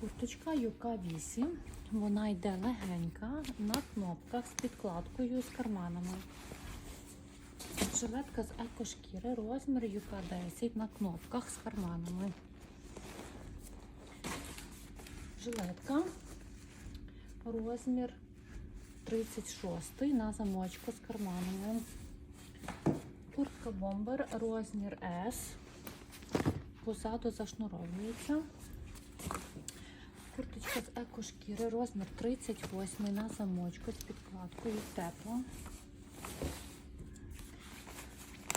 Курточка Юка 8. Вона йде легенька на кнопках з підкладкою з карманами. Жилетка з екошкіри, розмір Юка 10 на кнопках з карманами. Жилетка, розмір 36 на замочку з карманами. Куртка бомбер, розмір S. Позаду зашнуровується. Курточка з екошкіри, розмір 38 на замочку з підкладкою тепло.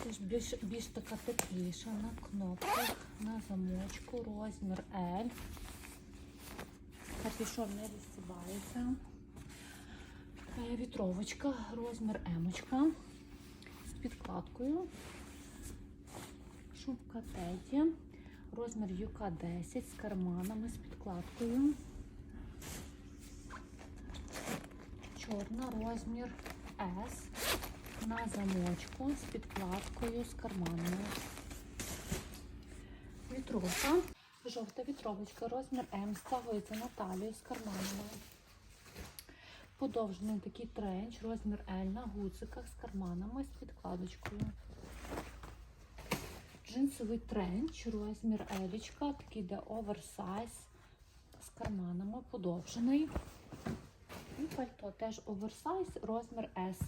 Теж більш, більш така тепліша на кнопках, на замочку, розмір L. Капюшон не відсувається. Е, Вітровочка, розмір Емочка з підкладкою. Шубка Теді, розмір Юка 10 з карманами, з підкладкою. Чорна, розмір S на замочку з підкладкою з карманами. Вітровка. Жовта вітровочка, розмір М, стягується на талію з карманами. Подовжений такий тренч, розмір L на гудзиках з карманами з підкладочкою. Джинсовий тренч, розмір Елічка, такий де оверсайз з карманами, подовжений. І пальто теж оверсайз, розмір S.